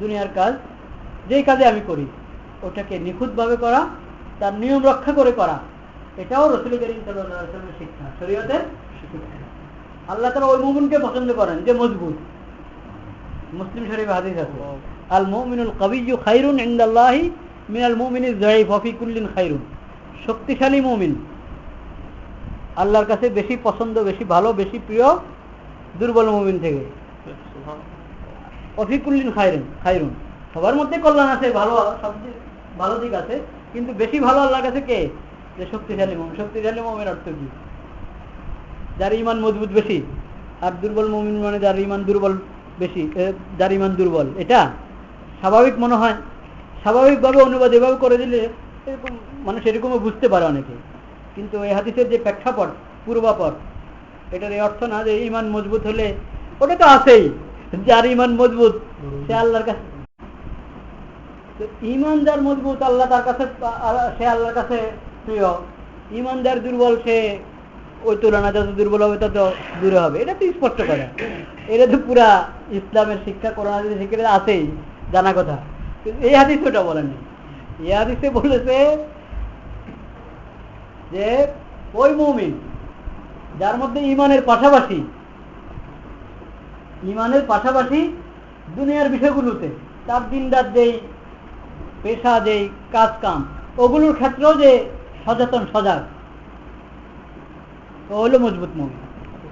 দুনিয়ার কাজ যেই কাজে আমি করি ওটাকে নিখুঁতভাবে করা তার নিয়ম রক্ষা করে করা এটাও রসুল করিম সাল্লামের শিক্ষা শরীয়তের আল্লাহ তালা ওই মুমিনকে পছন্দ করেন যে মজবুত। মুসলিম শরীফ হাদিস আছে আল মুমিনুল কবিজু খাইরুন ইন্দাল্লাহি মিনাল মুমিনিল জয়ীফ ফফিকুল্লিন খাইরুন। শক্তিশালী মুমিন। আল্লাহর কাছে বেশি পছন্দ বেশি ভালো বেশি প্রিয় দুর্বল মুমিন থেকে। অফিকুল্লিন সবার মধ্যে কল্যাণ আছে, ভালো সবচেয়ে ভালো দিক আছে। কিন্তু বেশি ভালো কাছে কে? যে শক্তিশালী শক্তিশালী অর্থ কি? যার ইমান মজবুত বেশি, আর দুর্বল মুমিন মানে যার ইমান দুর্বল বেশি যার ইমান দুর্বল। এটা স্বাভাবিক মনে হয়। স্বাভাবিকভাবে অনুবাদ এভাবে করে দিলে এরকম, মানুষ এরকমও বুঝতে পারে অনেকে। কিন্তু এই হাদিসের যে প্রেক্ষাপট পূর্বাপট এটার এই অর্থ না যে ইমান মজবুত হলে, ওটা তো আছেই। যার ইমান মজবুত। সে আল্লাহর কাছে তো ইমান যার মজবুত আল্লাহ তার কাছে সে আল্লাহর কাছে প্রিয়। ইমান যার দুর্বল সে ওই তুলনা যত দুর্বল হবে তত দূরে হবে। এটা তো স্পষ্ট কথা। এটা তো পুরা ইসলামের শিক্ষা করোনা যদি শিক্ষা আছেই জানা কথা। কিন্তু এই হাদিস ওটা বলেননি। এই হাদিসে বলেছে যে ওই মৌমিন যার মধ্যে ইমানের পাশাপাশি ইমানের পাশাপাশি দুনিয়ার বিষয়গুলোতে, তার দিনদার যেই পেশা, যেই কাজ কাম ওগুলোর ক্ষেত্রেও যে সচেতন, সজাগ। ও হলো মজবুত মমিন